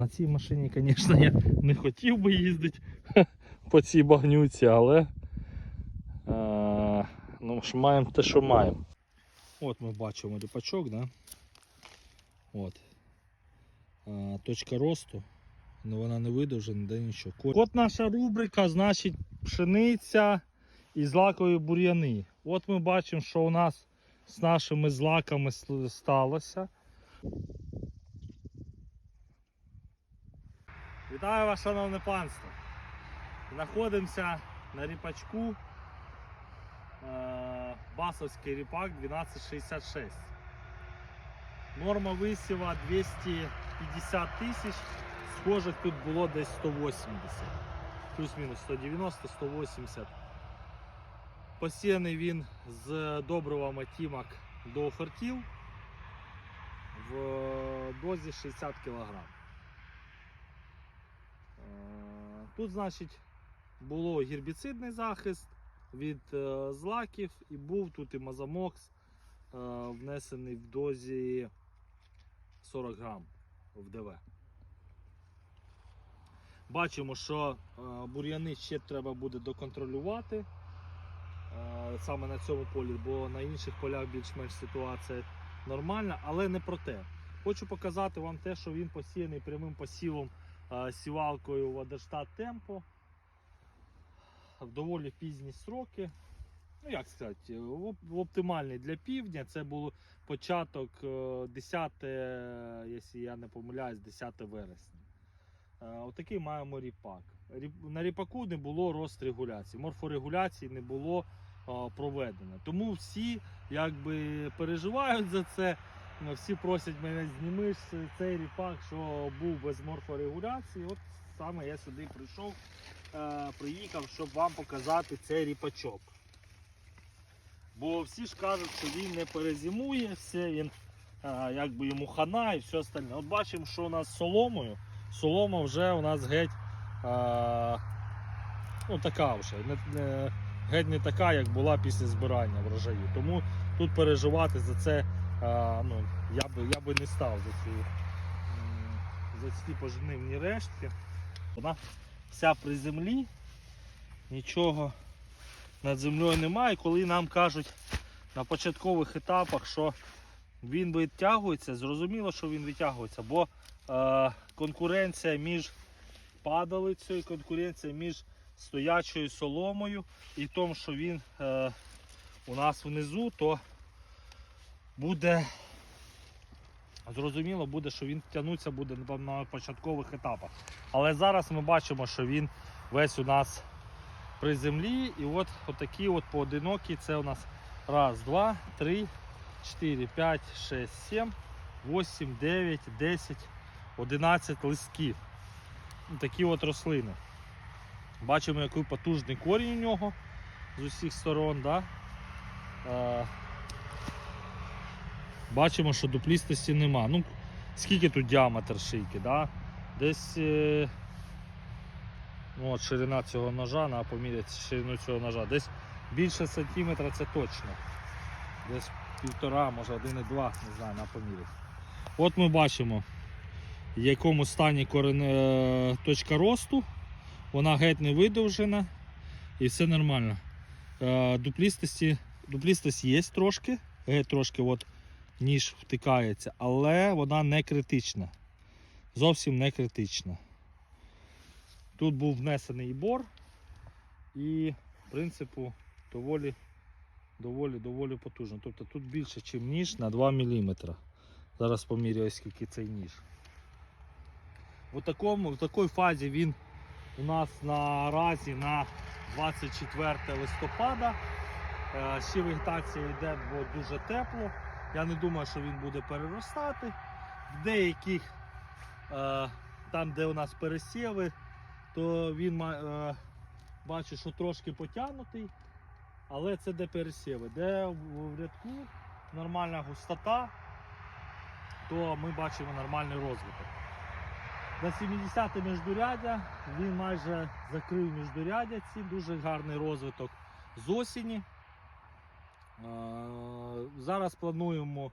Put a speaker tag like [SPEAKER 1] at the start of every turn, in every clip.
[SPEAKER 1] На цій машині, звісно, я не хотів би їздити по цій багнюці, але е, ну, ж маємо те, що маємо. От ми бачимо ріпачок, да? От. Е, точка росту. Ну, вона не видовжена, де нічого. От наша рубрика, значить, пшениця і злакові бур'яни. От ми бачимо, що у нас з нашими злаками сталося. Вітаю вас, шановне панство! Знаходимося на ріпачку. Е, Басовський ріпак 1266. Норма висіва 250 тисяч. Схожих тут було десь 180. Плюс-мінус 190-180. Посіяний він з добривами Тімак до офертів в дозі 60 кг. Тут, значить, було гербіцидний захист від е, злаків і був тут і мазамокс е, внесений в дозі 40 грам в ДВ. Бачимо, що е, бур'яни ще треба буде доконтролювати е, саме на цьому полі, бо на інших полях більш-менш ситуація нормальна, але не про те. Хочу показати вам те, що він посіяний прямим посівом сівалкою Вадерштат Темпо в доволі пізні сроки. Ну, як сказати, в в оптимальний для півдня. Це був початок е, 10, е, якщо я не помиляюсь, 10 вересня. Е, Отакий маємо ріпак. Ріп- На ріпаку не було розрегуляції, морфорегуляції не було е, проведено. Тому всі якби переживають за це. Ну, Всі просять мене знімиш цей ріпак, що був без морфорегуляції. От саме я сюди прийшов, е, приїхав, щоб вам показати цей ріпачок. Бо всі ж кажуть, що він не перезимує, все, він е, якби йому хана і все остальне. От бачимо, що у нас з соломою. Солома вже у нас геть е, ну, така вже. Не, не, геть не така, як була після збирання врожаю. Тому тут переживати за це е, ну, я, би, я би не став за ці, за ці пожнивні рештки. Вона вся при землі, нічого над землею немає. Коли нам кажуть на початкових етапах, що він витягується, зрозуміло, що він витягується, бо е, конкуренція між падалицею, конкуренція між стоячою соломою і тому, що він е, у нас внизу, то буде зрозуміло, буде, що він тягнутися буде на- початкових етапах. Але зараз ми бачимо, що він весь у нас при землі. І от такі от поодинокі. Це у нас раз, два, три, чотири, п'ять, шесть, сім, вісім, дев'ять, десять, одинадцять листків. Такі от рослини. Бачимо, який потужний корінь у нього з усіх сторон. Да? Бачимо, що дуплістості нема. Ну, скільки тут діаметр шийки? Да? Десь. Е, Ну, от ширина цього ножа, на поміряти ширину цього ножа. Десь більше сантиметра це точно. Десь півтора, може один і два, не знаю, на поміряти. От ми бачимо, в якому стані корен... е, точка росту. Вона геть не видовжена і все нормально. Е, Дуплістості, дуплістость є трошки, геть трошки от ніж втикається, але вона не критична. Зовсім не критична. Тут був внесений бор і, в принципі, доволі, доволі, доволі потужно. Тобто тут більше, ніж ніж на 2 мм. Зараз поміряю, скільки цей ніж. В, такому, в такій фазі він у нас наразі на 24 листопада. Е, Ще вегетація йде, бо дуже тепло. Я не думаю, що він буде переростати. В деяких, е, там де у нас пересіви, то він е, бачу, що трошки потягнутий, але це де пересіви. Де в рядку нормальна густота, то ми бачимо нормальний розвиток. На 70 міждуряддя він майже закрив міждуряддя ці, дуже гарний розвиток з осені. Е, Зараз плануємо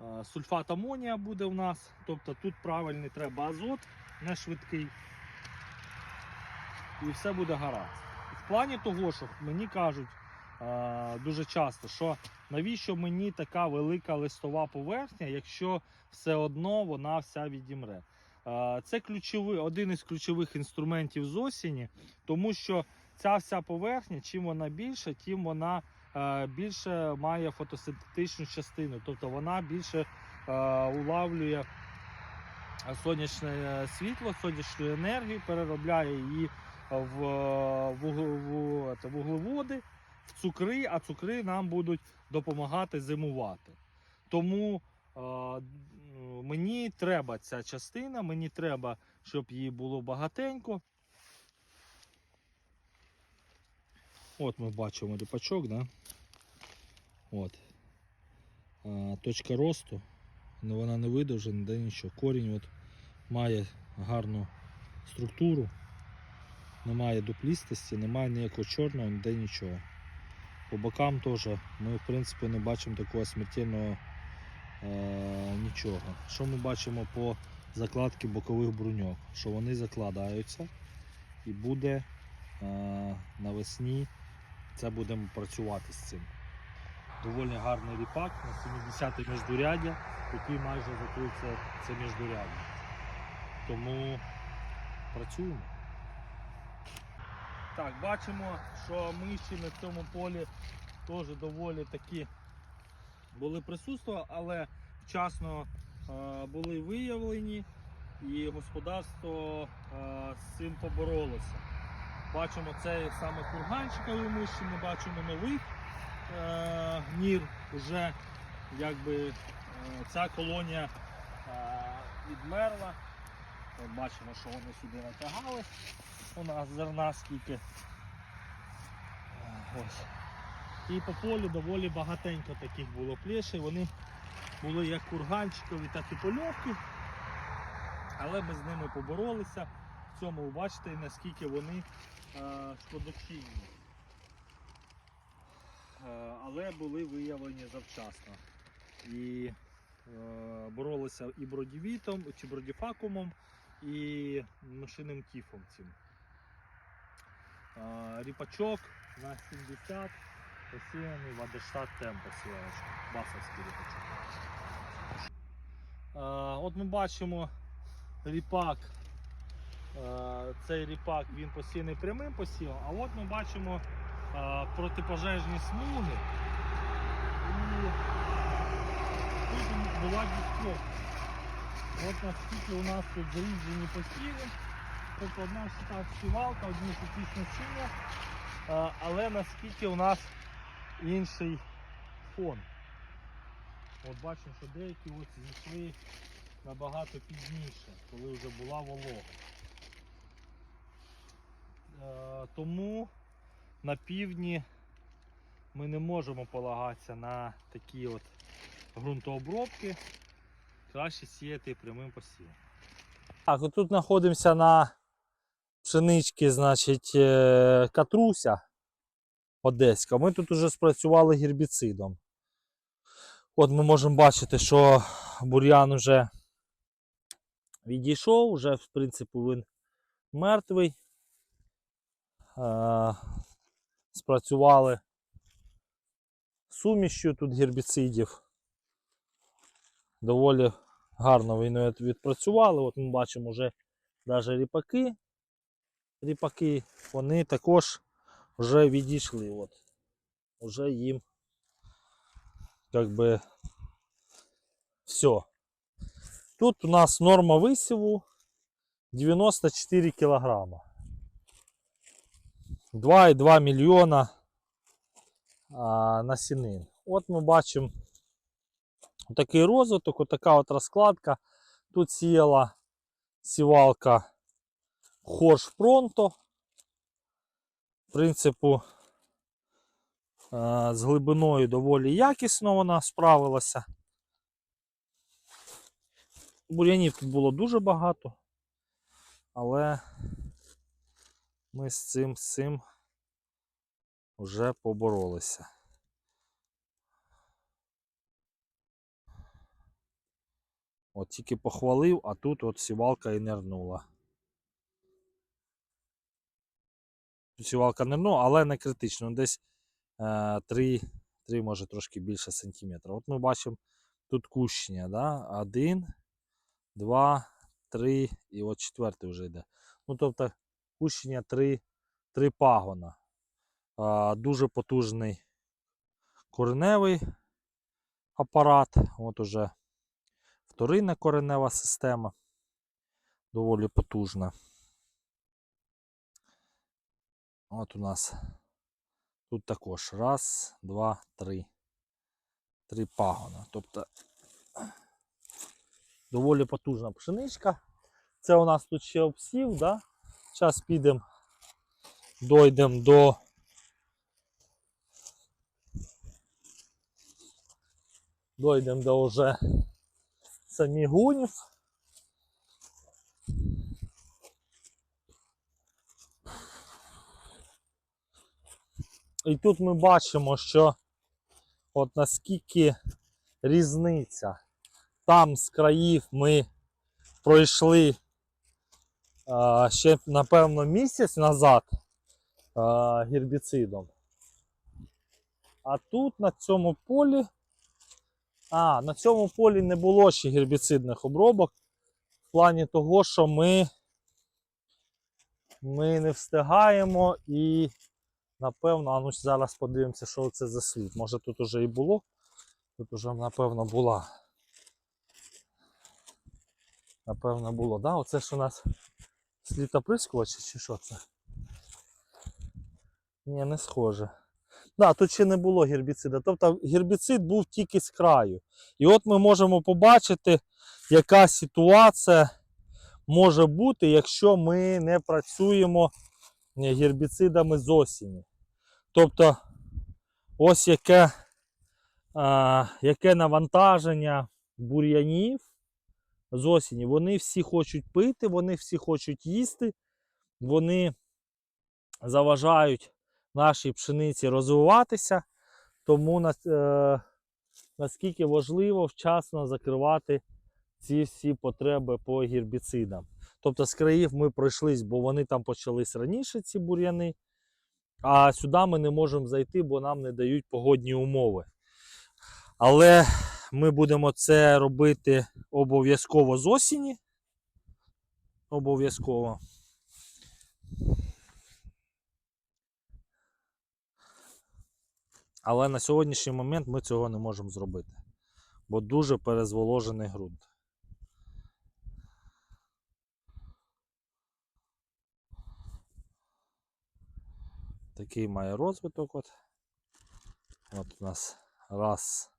[SPEAKER 1] Е, Сульфат амонія буде в нас. Тобто тут правильний треба азот, не швидкий. І все буде гаразд. В плані того, що мені кажуть е, дуже часто, що навіщо мені така велика листова поверхня, якщо все одно вона вся відімре. Це ключовий, один із ключових інструментів з осені, тому що ця вся поверхня, чим вона більша, тим вона більше має фотосинтетичну частину, тобто вона більше е, улавлює сонячне е, світло, сонячну енергію, переробляє її в, е, вуглеводи, в цукри, а цукри нам будуть допомагати зимувати. Тому е, мені треба ця частина, мені треба, щоб її було багатенько. От ми бачимо ріпачок, да? От. А, точка росту. Вона не видовжена, де нічого. Корінь от має гарну структуру, немає дуплістості, немає ніякого чорного, ніде нічого. По бокам теж ми в принципі не бачимо такого смертельного е, нічого. Що ми бачимо по закладці бокових бруньок? Що вони закладаються і буде е, навесні це будемо працювати з цим. Доволі гарний ріпак на 70-й міждуряддя, який майже закрив це, це. Тому працюємо. Так, бачимо, що миші на цьому полі теж доволі такі були присутствували, але вчасно е, були виявлені і господарство е, з цим поборолося. Бачимо цей саме курганчикові миші, ми бачимо нових е, нір. Уже якби е, ця колонія е, відмерла. От бачимо, що вони сюди натягали. У нас зерна скільки. Е, Ось. І по полю доволі багатенько таких було плешей. Вони були як курганчикові, так і польовки. Але ми з ними поборолися. В цьому ви бачите, наскільки вони шкодочинні. Е, але були виявлені завчасно. І е, боролися і бродівітом, чи бродіфакумом, і мишиним тіфом цим. Е, ріпачок на 70 посіяний в Адештат Темпа сівалочка, басовський ріпачок. Е, от ми бачимо ріпак. Е, Цей ріпак він посіяний прямим посівом, а от ми бачимо е, протипожежні смуги. І тут була дісток. От наскільки у нас тут зрізані посіви. Тобто одна ж сівалка, одні такі насіння, е, але наскільки у нас інший фон. От бачимо, що деякі от зійшли набагато пізніше, коли вже була волога. Е, Тому на півдні ми не можемо полагатися на такі от ґрунтообробки. Краще сіяти прямим посівом. Так, от тут знаходимося на пшеничці, значить, е, катруся одеська. Ми тут вже спрацювали гербіцидом. От ми можемо бачити, що бур'ян вже відійшов, вже в принципі він мертвий. Е, спрацювали сумішю тут гербіцидів. Доволі гарно вони відпрацювали. От ми бачимо вже навіть ріпаки. Ріпаки, вони також вже відійшли. От. Уже їм как би все. Тут у нас норма висіву 94 кілограма. 2,2 мільйона а, насінин. От ми бачимо такий розвиток, отака от розкладка. Тут сіяла сівалка Хорш Пронто. В принципу, з глибиною доволі якісно вона справилася. Бур'янів тут було дуже багато, але ми з цим, з цим вже поборолися. От тільки похвалив, а тут от сівалка і нирнула. Тут сівалка нирнула, але не критично. Десь е, 3, 3, може трошки більше сантиметра. От ми бачимо тут кущення. Да? Один, два, три і от четвертий вже йде. Ну, тобто кущення 3, 3 пагона. Е, дуже потужний кореневий апарат. От уже вторинна коренева система. Доволі потужна. От у нас тут також раз, два, три. Три пагона. Тобто доволі потужна пшеничка. Це у нас тут ще обсів, да? Зараз підемо, дойдемо до дойдемо до вже самих гунів. І тут ми бачимо, що от наскільки різниця. Там з країв ми пройшли ще, напевно, місяць назад гербіцидом. А тут на цьому полі. А, на цьому полі не було ще гербіцидних обробок. В плані того, що ми, ми не встигаємо і Напевно, а ну зараз подивимося, що це за слід. Може тут уже і було. Тут уже, напевно, була. Напевно, було, да? Оце ж у нас слід оприскувача чи що це? Ні, не схоже. Да, тут ще не було гербіцида. Тобто гербіцид був тільки з краю. І от ми можемо побачити, яка ситуація може бути, якщо ми не працюємо гербіцидами з осені. Тобто, ось яке, а, яке навантаження бур'янів з осені. Вони всі хочуть пити, вони всі хочуть їсти, вони заважають нашій пшениці розвиватися. Тому е, наскільки важливо вчасно закривати ці всі потреби по гербіцидам. Тобто з країв ми пройшлись, бо вони там почались раніше, ці бур'яни. А сюди ми не можемо зайти, бо нам не дають погодні умови. Але ми будемо це робити обов'язково з осені. Обов'язково. Але на сьогоднішній момент ми цього не можемо зробити, бо дуже перезволожений ґрунт. Такий має розвиток. От. От у нас раз,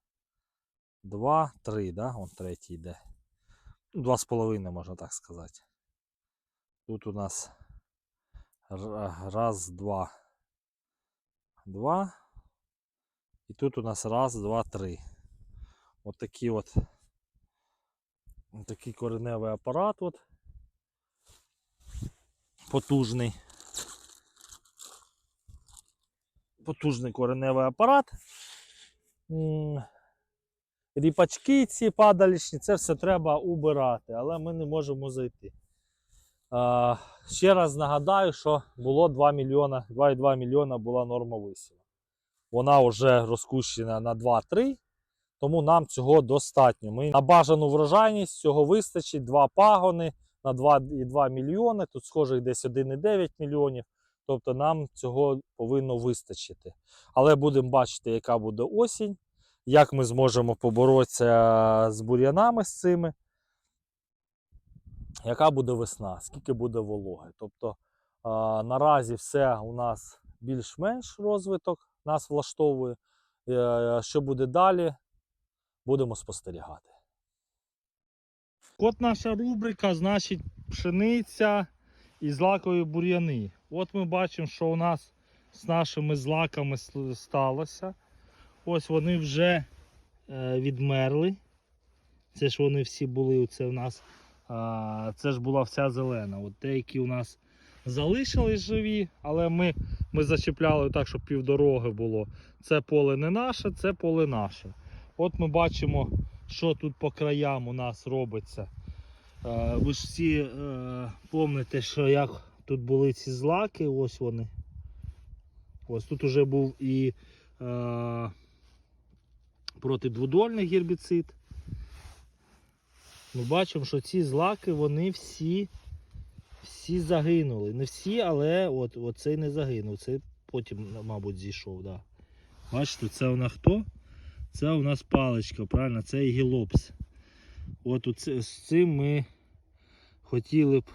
[SPEAKER 1] два, три, да? Он третій йде. Ну, Два з половиною, можна так сказати. Тут у нас раз, два, два. І тут у нас раз, два, три. От такий от такий кореневий апарат. От. Потужний. потужний кореневий апарат. Ріпачки ці падалічні, це все треба убирати, але ми не можемо зайти. А, ще раз нагадаю, що було 2 мільйона, 2,2 мільйона була норма висіву. Вона вже розкущена на 2-3, тому нам цього достатньо. Ми на бажану врожайність цього вистачить 2 пагони на 2,2 мільйони. Тут схоже десь 1,9 мільйонів. Тобто нам цього повинно вистачити. Але будемо бачити, яка буде осінь, як ми зможемо поборотися з бур'янами з цими, яка буде весна, скільки буде вологи. Тобто а, наразі все у нас більш-менш розвиток нас влаштовує. Е, Що буде далі, будемо спостерігати. От наша рубрика, значить, пшениця і злакові бур'яни. От ми бачимо, що у нас з нашими злаками сталося. Ось вони вже е, відмерли. Це ж вони всі були. Це у нас це ж була вся зелена. От деякі у нас залишились живі, але ми, ми зачіпляли так, щоб півдороги було. Це поле не наше, це поле наше. От ми бачимо, що тут по краям у нас робиться. Е, ви ж всі е, пам'ятаєте, що як тут були ці злаки, ось вони. Ось тут вже був і протидвудольний гербіцид. Ми бачимо, що ці злаки вони всі, всі загинули. Не всі, але от, от не загинув. Цей потім, мабуть, зійшов. Да. Бачите, це нас хто? Це у нас паличка, правильно? Це гілопс. От оце, з цим ми хотіли б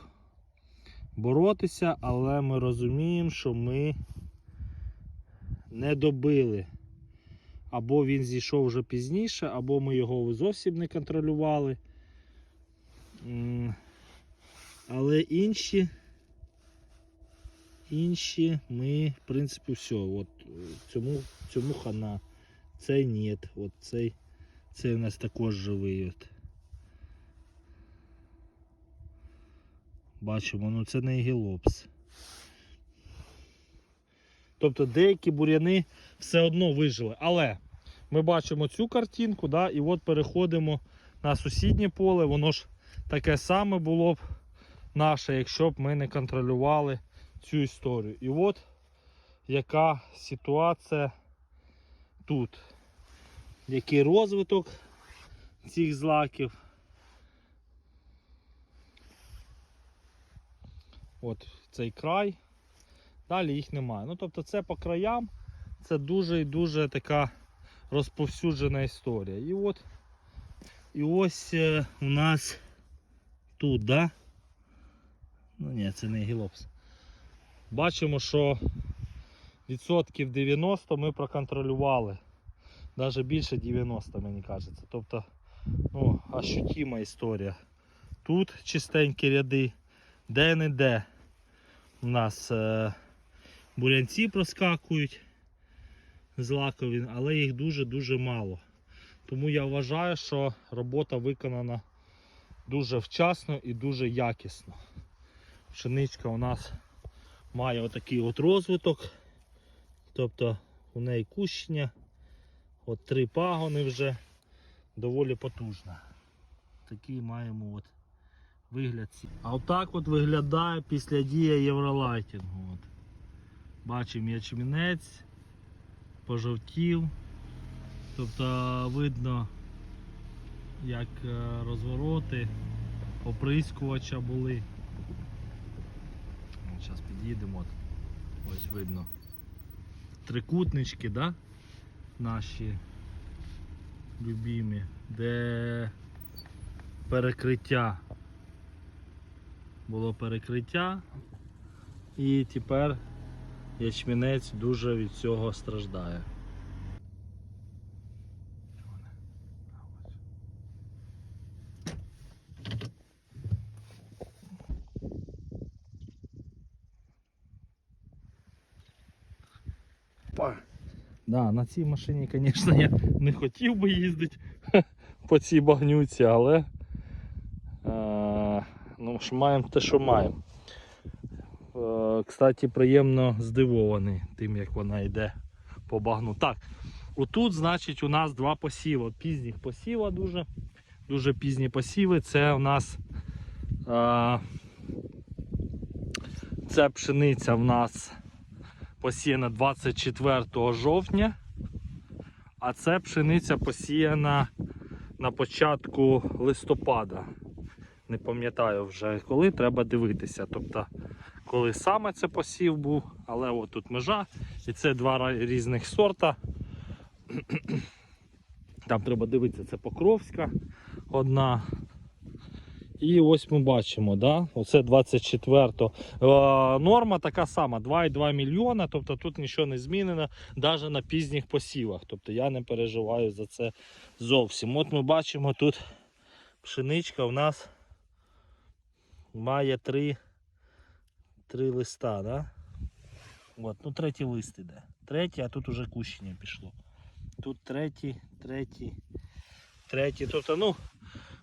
[SPEAKER 1] боротися, але ми розуміємо, що ми не добили. Або він зійшов вже пізніше, або ми його зовсім не контролювали. Але інші, інші ми, в принципі, все. От е, цьому, цьому хана. Цей ні. От цей, цей у нас також живий. От. Бачимо, ну це не гілопс. Тобто деякі буряни все одно вижили. Але ми бачимо цю картинку, да, і от переходимо на сусіднє поле. Воно ж таке саме було б наше, якщо б ми не контролювали цю історію. І от яка ситуація тут. Який розвиток цих злаків. От цей край. Далі їх немає. Ну, тобто це по краям, це дуже і дуже така розповсюджена історія. І от і ось е, у нас тут, да? Ну ні, це не гілопс. Бачимо, що відсотків 90 ми проконтролювали. Навіть більше 90, мені кажеться. Тобто, ну, ощутима історія. Тут чистенькі ряди, де-не-де у нас е, бурянці проскакують злакові, але їх дуже-дуже мало. Тому я вважаю, що робота виконана дуже вчасно і дуже якісно. Пшеничка у нас має отакий от розвиток. Тобто у неї кущення, от три пагони вже доволі потужна. Такий маємо от вигляд. А отак от виглядає після дії євролайтінгу. От. Бачимо ячмінець, пожовтів. Тобто видно, як е, розвороти оприскувача були. Зараз під'їдемо. Ось видно. Трикутнички, да? Наші любімі, де перекриття. Було перекриття і тепер ячмінець дуже від цього страждає. Да, на цій машині, звісно, я не хотів би їздити по цій багнюці, але е, ну, маємо те, що маємо. Кстати, приємно здивований тим, як вона йде по багну. Так, отут, значить, у нас два посіви. Пізніх посіва дуже. Дуже пізні посіви. Це у нас е, це пшениця в нас посіяна 24 жовтня, а це пшениця посіяна на початку листопада. Не пам'ятаю вже коли, треба дивитися. Тобто, коли саме це посів був, але от тут межа, і це два різних сорта. Там треба дивитися, це Покровська одна. І ось ми бачимо, да? оце 24 е, норма така сама, 2,2 мільйона, тобто тут нічого не змінено, навіть на пізніх посівах. Тобто я не переживаю за це зовсім. От ми бачимо тут пшеничка у нас має три, три листа. Да? От, ну третій лист іде. Третій, а тут уже кущення пішло. Тут третій, третій, третій. Тобто, ну,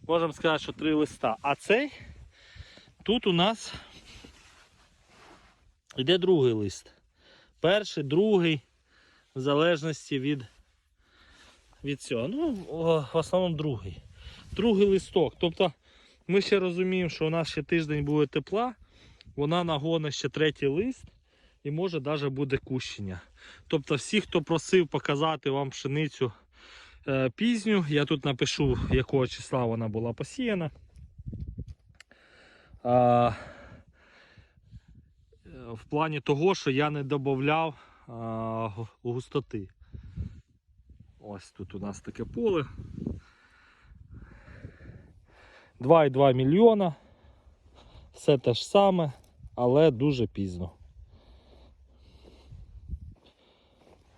[SPEAKER 1] можемо сказати, що три листа. А цей тут у нас йде другий лист. Перший, другий, в залежності від від цього? Ну, в основному другий. Другий листок. Тобто ми ще розуміємо, що у нас ще тиждень буде тепла, вона нагоне ще третій лист і може навіть буде кущення. Тобто, всі, хто просив показати вам пшеницю е, пізню, я тут напишу, якого числа вона була посіяна. Е, в плані того, що я не додавав густоти. Ось тут у нас таке поле. 2,2 мільйона. Все те ж саме, але дуже пізно.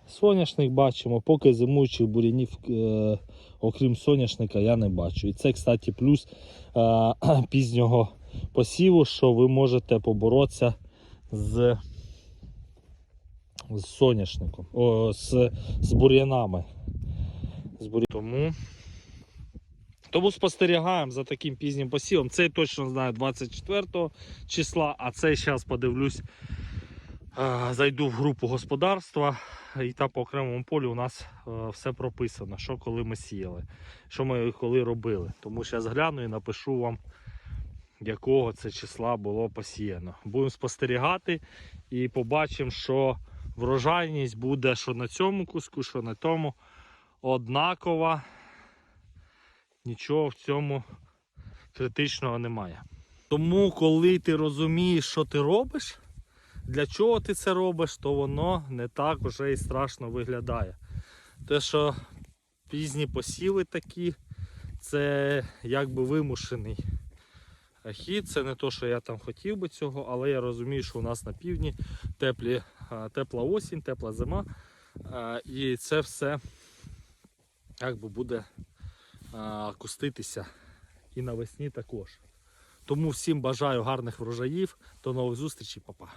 [SPEAKER 1] Соняшник бачимо, поки зимуючих бурянів, е, окрім соняшника, я не бачу. І це, кстати, плюс е, пізнього посіву, що ви можете поборотися з, з соняшником, о, з, з бур'янами. З Тому, тому спостерігаємо за таким пізнім посівом. Цей точно знаю 24 числа, а цей зараз подивлюсь. Зайду в групу господарства, і там по окремому полю у нас е, все прописано, що коли ми сіяли, що ми коли робили. Тому зараз гляну і напишу вам, якого це числа було посіяно. Будемо спостерігати і побачимо, що врожайність буде що на цьому куску, що на тому однакова. Нічого в цьому критичного немає. Тому, коли ти розумієш, що ти робиш, для чого ти це робиш, то воно не так вже і страшно виглядає. Те, що пізні посіви такі, це якби вимушений хід. Це не то, що я там хотів би цього, але я розумію, що у нас на півдні теплі, тепла осінь, тепла зима. І це все якби буде куститися і навесні також. Тому всім бажаю гарних врожаїв. До нових зустрічей, папа.